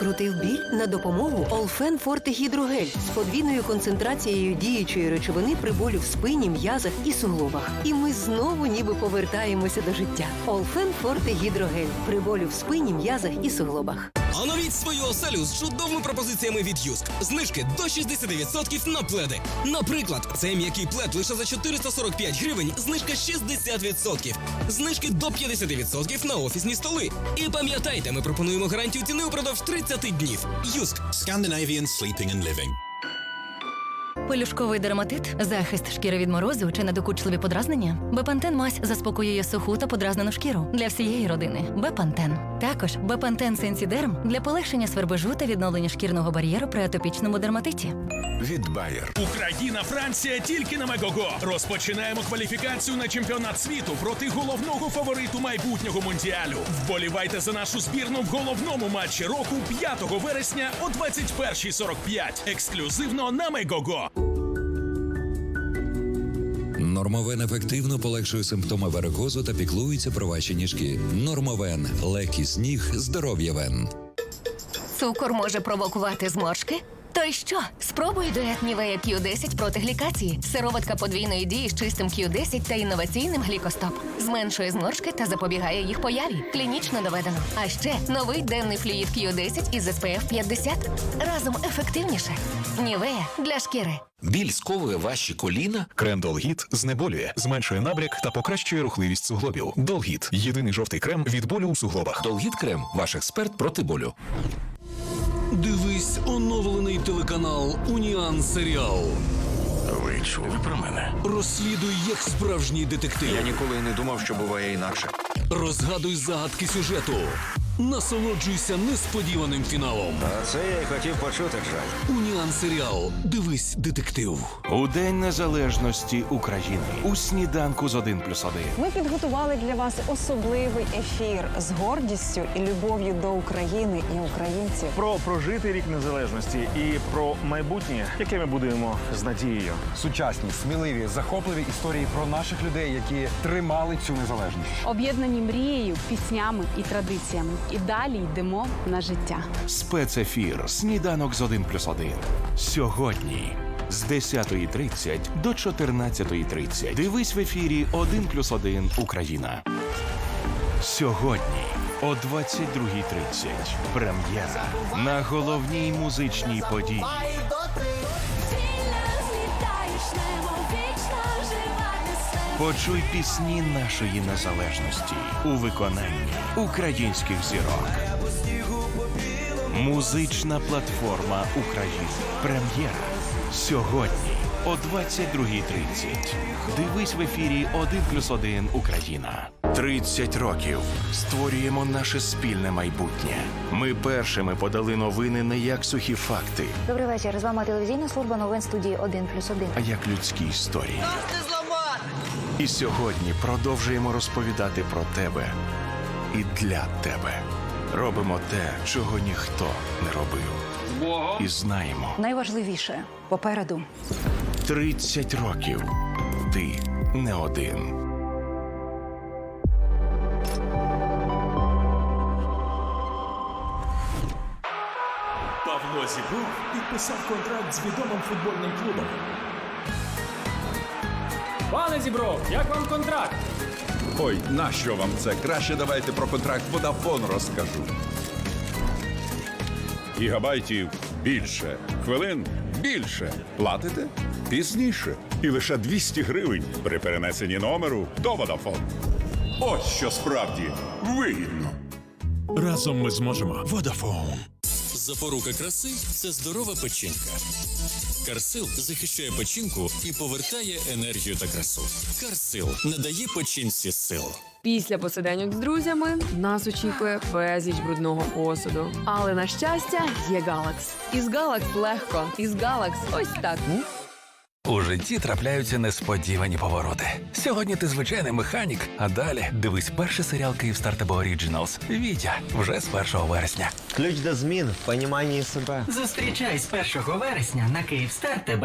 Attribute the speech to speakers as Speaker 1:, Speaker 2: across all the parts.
Speaker 1: Скрутив біль на допомогу Олфен Форте Гідрогель з подвійною концентрацією діючої речовини при болю в спині, м'язах і суглобах. І ми знову ніби повертаємося до життя. Олфен Форте Гідрогель при болю в спині, м'язах і суглобах.
Speaker 2: Оновіть свою оселю з чудовими пропозиціями від Юск. Знижки до 60% на пледи. Наприклад, цей м'який плед лише за 445 гривень, знижка 60%. Знижки до 50% на офісні столи. І пам'ятайте, ми пропонуємо гарантію ціни упродовж 30 днів. Юск.
Speaker 3: Scandinavian Sleeping and Living.
Speaker 4: Пелюшковий дерматит, захист шкіри від морозу чи недокучливі подразнення. Бепантен мазь заспокоює суху та подразнену шкіру для всієї родини. Бепантен. Також Бепантен Сенсідерм для полегшення свербежу та відновлення шкірного бар'єру при атопічному дерматиті.
Speaker 5: від Bayer.
Speaker 6: Україна, Франція тільки на Мегого. Розпочинаємо кваліфікацію на чемпіонат світу проти головного фавориту майбутнього мундіалю. Вболівайте за нашу збірну в головному матчі року 5 вересня о 21.45. Ексклюзивно на Мегого.
Speaker 7: Нормовен ефективно полегшує симптоми варикозу та піклується про ваші ніжки. Нормовен легкість ніг, здоров'я вен.
Speaker 4: Цукор може провокувати зморшки? То й що? Спробуй дует Нівея Q10 проти глікації. Сироватка подвійної дії з чистим Q10 та інноваційним глікостоп. Зменшує зморшки та запобігає їх появі. Клінічно доведено. А ще новий денний флюїд Q10 із SPF 50. Разом ефективніше. Нівея для шкіри.
Speaker 5: Біль сковує ваші коліна. Крем Долгіт знеболює, зменшує набряк та покращує рухливість суглобів. Долгіт єдиний жовтий крем від болю у суглобах.
Speaker 7: Долгіт Крем ваш експерт проти болю.
Speaker 8: Дивись оновлений телеканал Уніан Серіал.
Speaker 6: Ви чули про мене?
Speaker 8: Розслідуй як справжній детектив.
Speaker 9: Я ніколи не думав, що буває інакше.
Speaker 8: Розгадуй загадки сюжету. Насолоджуйся несподіваним фіналом.
Speaker 9: А це я й хотів почути, Джай.
Speaker 8: Уніан Серіал. Дивись детектив.
Speaker 10: У День Незалежності України у сніданку з 1 плюс 1.
Speaker 11: Ми підготували для вас особливий ефір з гордістю і любов'ю до України і українців.
Speaker 6: Про прожитий рік незалежності і про майбутнє, яке ми будуємо з надією.
Speaker 12: Сучасні, сміливі, захопливі історії про наших людей, які тримали цю незалежність.
Speaker 11: Об'єднані мрією, піснями і традиціями. І далі йдемо на життя.
Speaker 10: Спецефір Сніданок з 1 плюс 1. Сьогодні з 10.30 до 14.30. Дивись в ефірі 1 плюс 1 Україна. Сьогодні о 22.30. Прем'єра на головній музичній події. Почуй пісні нашої незалежності у виконанні українських зірок. Музична платформа України. Прем'єра сьогодні о 22.30. Дивись в ефірі 1 плюс 1 Україна. 30 років створюємо наше спільне майбутнє. Ми першими подали новини не як сухі факти,
Speaker 11: Добрий вечір. З вами телевізійна служба новин студії 1 плюс 1.
Speaker 10: а як людські історії. І сьогодні продовжуємо розповідати про тебе і для тебе. Робимо те, чого ніхто не робив. І знаємо,
Speaker 11: Найважливіше попереду.
Speaker 10: 30 років ти не один.
Speaker 6: Павло Зібров підписав контракт з відомим футбольним клубом.
Speaker 2: Пане Зібров, як вам контракт?
Speaker 3: Ой, нащо вам це? Краще давайте про контракт Vodafone розкажу. Гігабайтів більше, хвилин більше. Платите пізніше. І лише 200 гривень при перенесенні номеру до Vodafone. Ось що справді вигідно.
Speaker 6: Разом ми зможемо.
Speaker 5: Vodafone.
Speaker 2: Запорука краси це здорова печінка. Карсил захищає печінку і повертає енергію та красу. Карсил надає печінці сил.
Speaker 11: Після посиденьок з друзями нас очікує безліч брудного посуду. Але на щастя, є Галакс. Із Галакс легко. Із Галакс ось так.
Speaker 5: У житті трапляються несподівані повороти. Сьогодні ти звичайний механік, а далі дивись перший серіал Київстар ТБ Оріджіналс. Вітя вже з 1 вересня.
Speaker 9: Ключ до змін в поніманні себе.
Speaker 1: Зустрічай з 1 вересня на Київстар ТБ.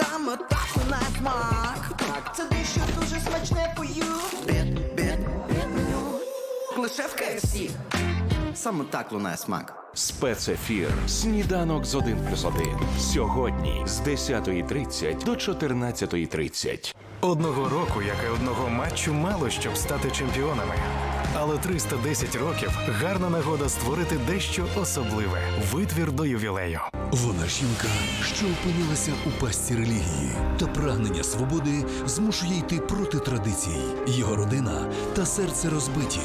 Speaker 13: Саме так у нас смак. Це дещо дуже смачне пою. Бід, бід, бід меню. Лише в KFC. Саме так лунає смак.
Speaker 10: Спецефір. Сніданок з 1 плюс 1. Сьогодні з 10.30 до 14.30.
Speaker 12: Одного року, як і одного матчу, мало щоб стати чемпіонами. Але 310 років гарна нагода створити дещо особливе витвір до ювілею.
Speaker 8: Вона жінка, що опинилася у пастці релігії, та прагнення свободи змушує йти проти традицій. Його родина та серце розбиті.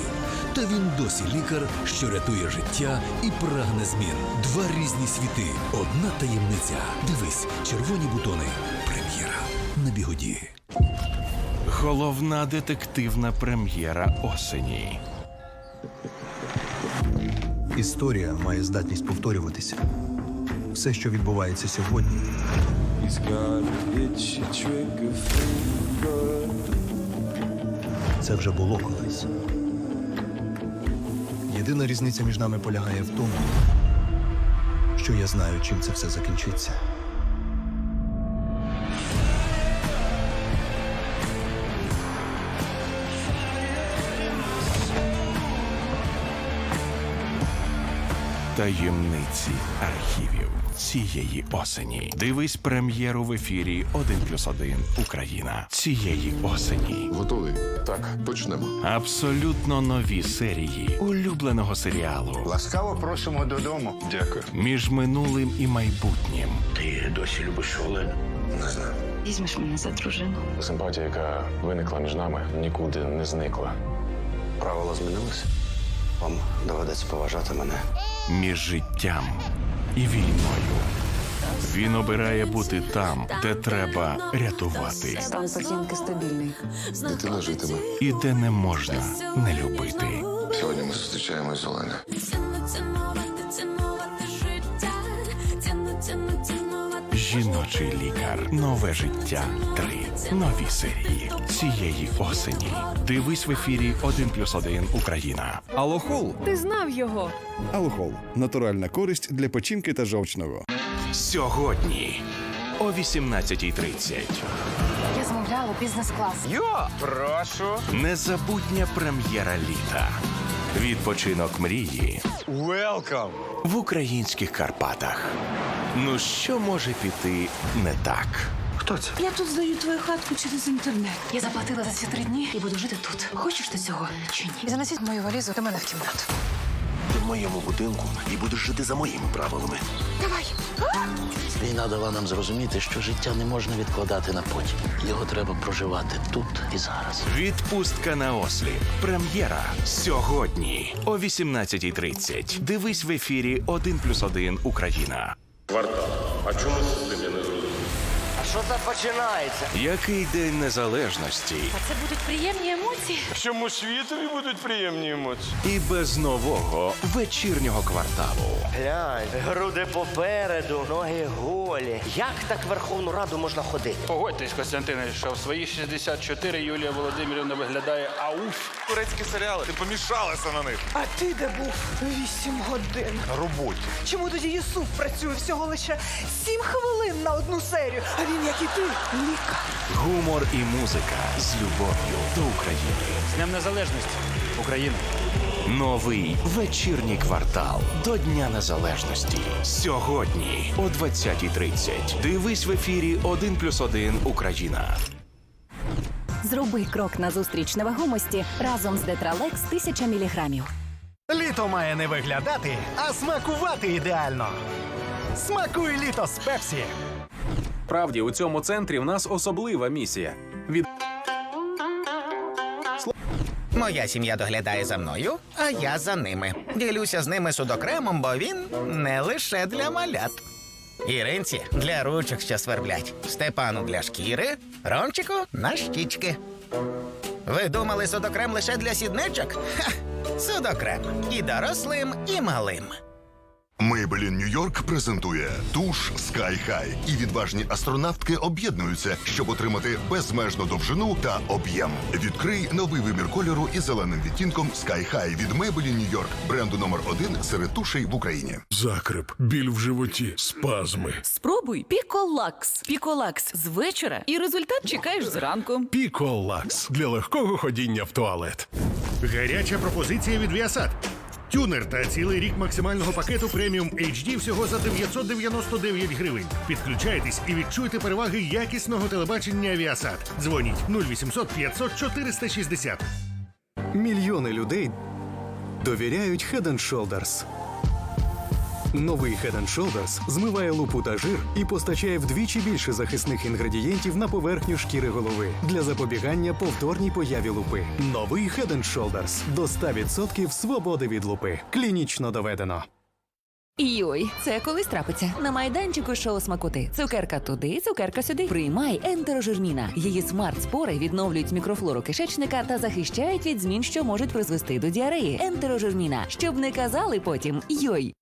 Speaker 8: Та він досі лікар, що рятує життя і прагне змін. Два різні світи, одна таємниця. Дивись, червоні бутони. Прем'єра на бігоді.
Speaker 10: Головна детективна прем'єра осені.
Speaker 3: Історія має здатність повторюватися. Все, що відбувається сьогодні, це вже було колись. Єдина різниця між нами полягає в тому, що я знаю, чим це все закінчиться.
Speaker 10: Таємниці архівів цієї осені. Дивись прем'єру в ефірі 1 плюс 1 Україна цієї осені.
Speaker 14: Готовий? Так, почнемо.
Speaker 10: Абсолютно нові серії улюбленого серіалу
Speaker 14: Ласкаво просимо додому. Дякую.
Speaker 10: між минулим і майбутнім.
Speaker 14: Ти досі любиш Олену? Не знаю.
Speaker 15: Візьмеш мене за дружину.
Speaker 14: Симпатія, яка виникла між нами, нікуди не зникла. Правила змінилися. Вам доведеться поважати мене.
Speaker 10: Між життям і війною. Він обирає бути там, де треба рятувати,
Speaker 15: Стан пацієнтки стабільний.
Speaker 14: Дитина житиме.
Speaker 10: і де не можна не любити.
Speaker 14: Сьогодні ми зустрічаємось з Оленою.
Speaker 10: Жіночий лікар. Нове життя. Три нові серії цієї осені. Дивись в ефірі 1 плюс 1 Україна.
Speaker 16: Алохол.
Speaker 17: Ти знав його.
Speaker 16: Алохол. Натуральна користь для печінки та жовчного.
Speaker 10: Сьогодні о 18.30.
Speaker 18: Я замовляла бізнес-клас.
Speaker 10: Йо! Прошу. Незабутня прем'єра літа. Відпочинок мрії. Welcome! В українських Карпатах. Ну що може піти не так?
Speaker 14: Хто це?
Speaker 15: Я тут здаю твою хатку через інтернет. Я заплатила за ці три дні і буду жити тут. Хочеш ти цього чи ні? Занесіть мою валізу до мене в кімнату.
Speaker 14: Ти в моєму будинку і будеш жити за моїми правилами.
Speaker 15: Давай.
Speaker 19: Війна дала нам зрозуміти, що життя не можна відкладати на потім. Його треба проживати тут і зараз.
Speaker 10: Відпустка на осліп. Прем'єра сьогодні о 18.30. Дивись в ефірі 1 плюс 1 Україна.
Speaker 14: Квартал. А чому я не зрозумів?
Speaker 4: Що це починається?
Speaker 10: Який день незалежності?
Speaker 15: А Це будуть приємні емоції.
Speaker 4: Чому світові будуть приємні емоції?
Speaker 10: І без нового вечірнього кварталу.
Speaker 4: Глянь, груди попереду, ноги голі. Як так в Верховну Раду можна ходити?
Speaker 6: Погодьтесь, Костянтине, що в свої 64 Юлія Володимирівна виглядає ауф.
Speaker 20: Турецькі серіали. Ти помішалася на них.
Speaker 13: А ти де був вісім годин?
Speaker 20: На роботі.
Speaker 13: Чому тоді Юсуф працює всього лише сім хвилин на одну серію, а він, як і ти, лікар.
Speaker 10: Гумор і музика з любов'ю до України.
Speaker 6: З Днем Незалежності, Україна.
Speaker 10: Новий вечірній квартал до Дня Незалежності. Сьогодні о 20.30. Дивись в ефірі 1 плюс 1 Україна.
Speaker 21: Зроби крок назустріч невагомості разом з Детралекс 1000 міліграмів.
Speaker 12: Літо має не виглядати, а смакувати ідеально. Смакуй літо з Пепсі.
Speaker 22: Справді, у цьому центрі в нас особлива місія. Від
Speaker 23: Моя сім'я доглядає за мною, а я за ними. Ділюся з ними судокремом, бо він не лише для малят. Іринці для ручок, що сверблять. Степану для шкіри, Ромчику на щічки. Ви думали судокрем лише для сідничок? Ха! Судокрем і дорослим, і малим.
Speaker 24: Maybelline New York презентує туш Sky High. І відважні астронавтки об'єднуються, щоб отримати безмежну довжину та об'єм. Відкрий новий вимір кольору із зеленим відтінком Sky High від Maybelline New York, бренду номер один серед тушей в Україні.
Speaker 25: Закрип, біль в животі, спазми.
Speaker 26: Спробуй Піколакс. Піколакс з вечора, і результат чекаєш зранку.
Speaker 25: Піколакс для легкого ходіння в туалет. Гаряча пропозиція від Віасад. Тюнер та цілий рік максимального пакету преміум HD всього за 999 гривень. Підключайтесь і відчуйте переваги якісного телебачення Віасад. Дзвоніть 0800 500 460.
Speaker 27: Мільйони людей довіряють Head and Shoulders. Новий Head Shoulders змиває лупу та жир і постачає вдвічі більше захисних інгредієнтів на поверхню шкіри голови для запобігання повторній появі лупи. Новий Head Shoulders до 100% свободи від лупи. Клінічно доведено.
Speaker 28: Йой, це колись трапиться. На майданчику шоу смакоти. Цукерка туди, цукерка сюди. Приймай ентерожирміна. Її смарт-спори відновлюють мікрофлору кишечника та захищають від змін, що можуть призвести до діареї. Ентерожирміна. Щоб не казали потім йой.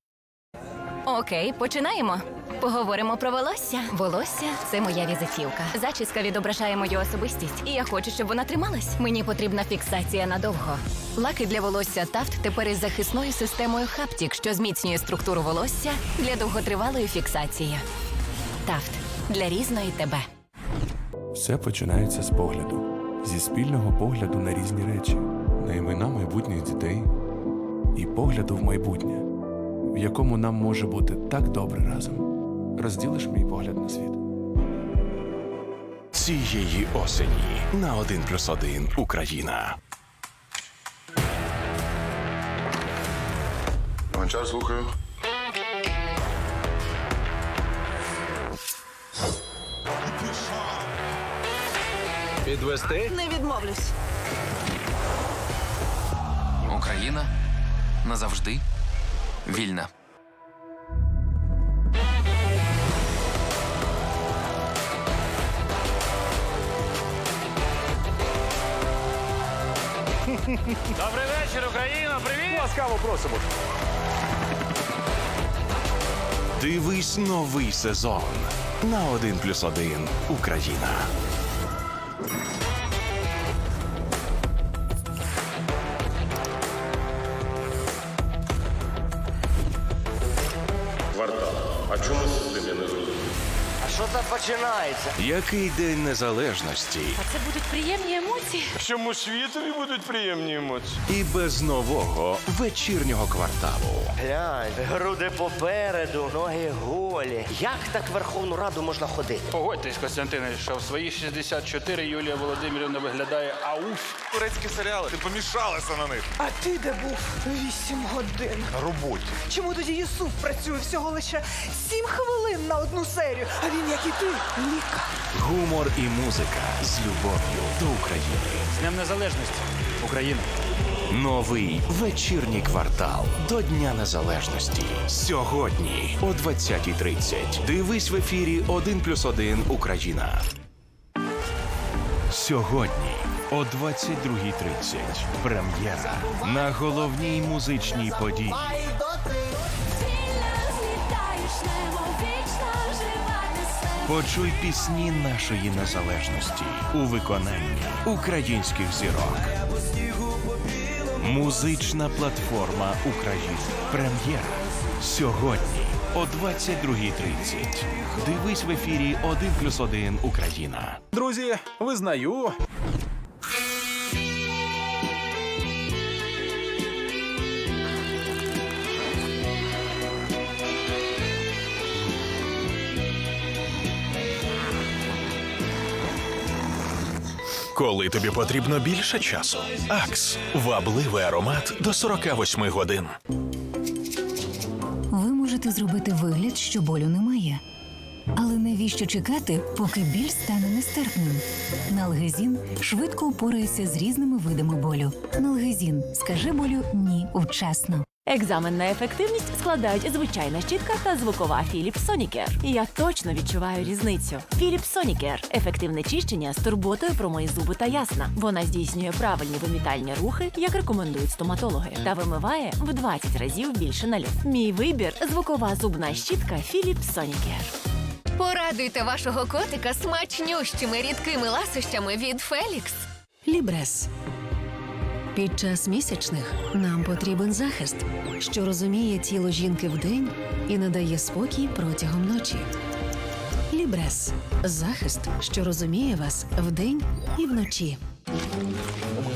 Speaker 4: Окей, починаємо. Поговоримо про волосся. Волосся це моя візитівка. Зачіска відображає мою особистість, і я хочу, щоб вона трималась. Мені потрібна фіксація надовго. Лаки для волосся Тафт тепер із захисною системою Хаптік, що зміцнює структуру волосся для довготривалої фіксації. Тафт для різної тебе.
Speaker 29: Все починається з погляду, зі спільного погляду на різні речі, на імена майбутніх дітей і погляду в майбутнє, в якому нам може бути так добре разом. Розділиш мій погляд на світ.
Speaker 10: Цієї осені на 1 плюс 1 Україна.
Speaker 24: Гончар, слухаю.
Speaker 30: Підвести
Speaker 13: Не відмовлюсь.
Speaker 31: Україна назавжди вільна.
Speaker 32: Добрий вечір, Україна! Привіт!
Speaker 30: Ласкаво просимо.
Speaker 10: Дивись новий сезон на 1 плюс 1 Україна.
Speaker 33: А чому з не зрозумів?
Speaker 34: Що там починається?
Speaker 10: Який день незалежності
Speaker 13: А це будуть приємні емоції.
Speaker 33: Всьому світові будуть приємні емоції.
Speaker 10: і без нового вечірнього кварталу.
Speaker 34: Глянь, груди попереду, ноги голі. Як так в Верховну Раду можна ходити?
Speaker 32: Погодьтесь, Костянтинович, що в свої 64 Юлія Володимирівна виглядає ауф.
Speaker 33: Турецькі серіали. Ти помішалася на них.
Speaker 13: А ти де був? Вісім годин.
Speaker 33: На роботі.
Speaker 13: Чому тоді Юсуф працює всього лише сім хвилин на одну серію, а він, як і ти, лікар.
Speaker 10: Гумор і музика з любов'ю до України.
Speaker 32: З Днем Незалежності. Україна.
Speaker 10: Новий вечірній квартал до Дня Незалежності. Сьогодні о 20.30. Дивись в ефірі 1 плюс 1 Україна. Сьогодні о 22.30. Прем'єра на головній музичній події. Почуй пісні нашої незалежності у виконанні українських зірок. Музична платформа України. Прем'єра сьогодні о 22.30. Дивись в ефірі 1 плюс 1 Україна.
Speaker 30: Друзі, визнаю.
Speaker 35: Коли тобі потрібно більше часу. Акс вабливий аромат до 48 годин.
Speaker 28: Ви можете зробити вигляд, що болю немає. Але навіщо чекати, поки біль стане нестерпним? Налгезін швидко упорається з різними видами болю. Налгезін скаже болю ні вчасно.
Speaker 15: Екзамен на ефективність складають звичайна щітка та звукова Philips Sonicare. Я точно відчуваю різницю. Philips Sonicare – ефективне чищення з турботою про мої зуби та ясна. Вона здійснює правильні вимітальні рухи, як рекомендують стоматологи, та вимиває в 20 разів більше налю. Мій вибір звукова зубна щітка Philips Sonicare.
Speaker 4: Порадуйте вашого котика смачнющими рідкими ласощами від Фелікс.
Speaker 36: Лібрес. Під час місячних нам потрібен захист, що розуміє тіло жінки вдень і надає спокій протягом ночі. Лібрес захист, що розуміє вас вдень і вночі.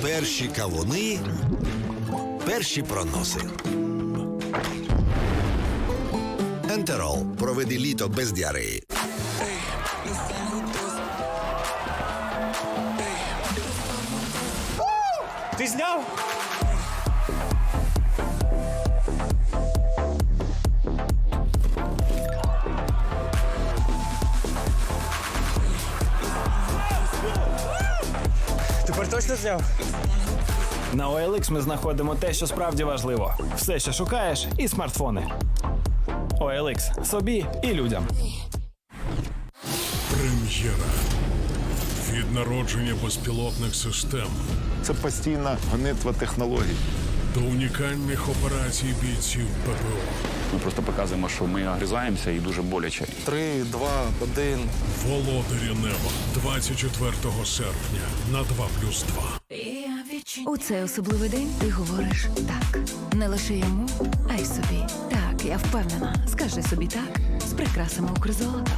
Speaker 3: Перші кавуни, перші проноси. Ентерол. Проведи літо без діареї.
Speaker 37: Ти зняв? Тепер точно зняв?
Speaker 38: На OLX ми знаходимо те, що справді важливо. Все, що шукаєш, і смартфони. OLX собі і людям.
Speaker 8: Прем'єра. Від народження безпілотних систем. Це постійна гонитва технологій. До унікальних операцій бійців ППО.
Speaker 13: Ми просто показуємо, що ми огризаємося і дуже боляче.
Speaker 8: Три, два, один. Володарі неба. 24 серпня на 2 плюс 2.
Speaker 36: У цей особливий день ти говориш так. Не лише йому, а й собі. Так, я впевнена. Скажи собі так з прикрасами Укрзолото.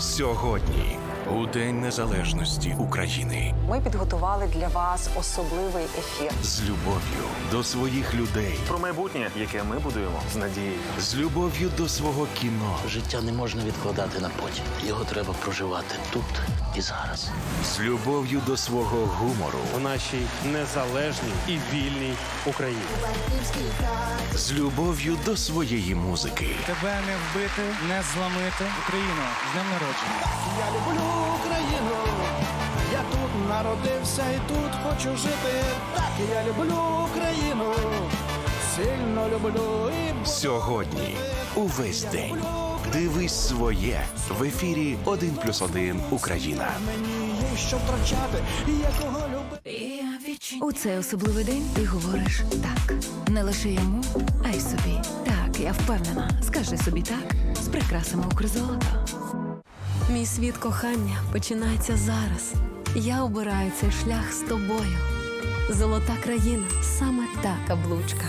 Speaker 10: Сьогодні, у День Незалежності України,
Speaker 28: Ми підготували для вас особливий ефір.
Speaker 10: з любов'ю до своїх людей,
Speaker 13: Про майбутнє, яке ми будуємо з надією.
Speaker 10: з любов'ю до свого кіно,
Speaker 19: Життя не можна відкладати на потім. Його треба проживати тут і зараз.
Speaker 10: з любов'ю до свого гумору,
Speaker 13: У нашій незалежній і вільній Україні.
Speaker 10: з любов'ю до своєї музики.
Speaker 38: Тебе не вбити, не зламити. Україно, з днем народження.
Speaker 27: Я люблю Україну. Я тут народився і тут хочу жити. Так, я люблю Україну. Сильно люблю і
Speaker 10: Сьогодні, увесь день. Дивись своє в ефірі 1 плюс 1 Україна.
Speaker 27: мені є що втрачати. Є кого любити.
Speaker 36: У цей особливий день ти говориш так. Не лише йому, а й собі. Так, я впевнена. Скажи собі так з прикрасами Укрзолото.
Speaker 39: Мій світ кохання починається зараз. Я обираю цей шлях з тобою. Золота країна саме та каблучка.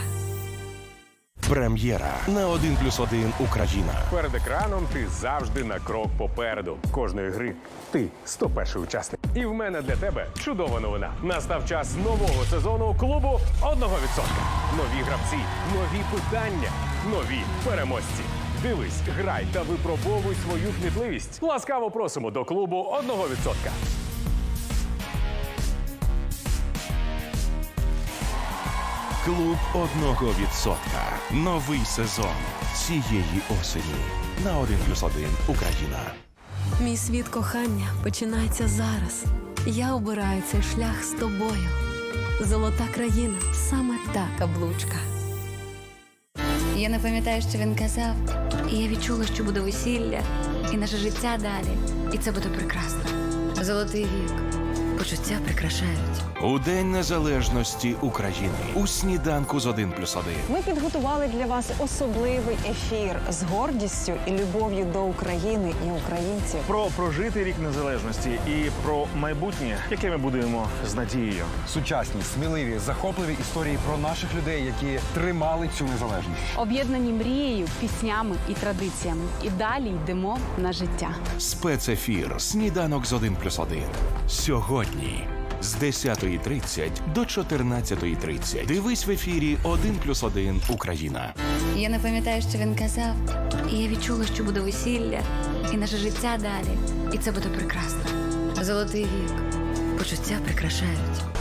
Speaker 10: Прем'єра на 1 плюс 1 Україна.
Speaker 40: Перед екраном ти завжди на крок попереду. Кожної гри ти 101 учасник. І в мене для тебе чудова новина. Настав час нового сезону клубу одного відсотка. Нові гравці, нові питання, нові переможці. Дивись, грай та випробовуй свою кмітливість. Ласкаво просимо до клубу одного відсотка.
Speaker 10: Клуб одного відсотка. Новий сезон цієї осені на 1 плюс 1 Україна.
Speaker 39: Мій світ кохання починається зараз. Я обираю цей шлях з тобою. Золота країна саме та каблучка.
Speaker 41: Я не пам'ятаю, що він казав. І я відчула, що буде весілля, і наше життя далі. І це буде прекрасно. Золотий вік. Почуття прикрашають.
Speaker 10: У День Незалежності України у сніданку з 1 плюс 1.
Speaker 28: Ми підготували для вас особливий ефір з гордістю і любов'ю до України і українців.
Speaker 13: Про прожитий рік незалежності і про майбутнє, яке ми будуємо з надією.
Speaker 12: Сучасні, сміливі, захопливі історії про наших людей, які тримали цю незалежність.
Speaker 42: Об'єднані мрією, піснями і традиціями. І далі йдемо на життя.
Speaker 10: Спецефір Сніданок з 1 плюс 1. Сьогодні з 10.30 до 14.30. Дивись в ефірі 1 плюс 1 Україна.
Speaker 41: Я не пам'ятаю, що він казав. І я відчула, що буде весілля, і наше життя далі. І це буде прекрасно. Золотий вік. Почуття прикрашають.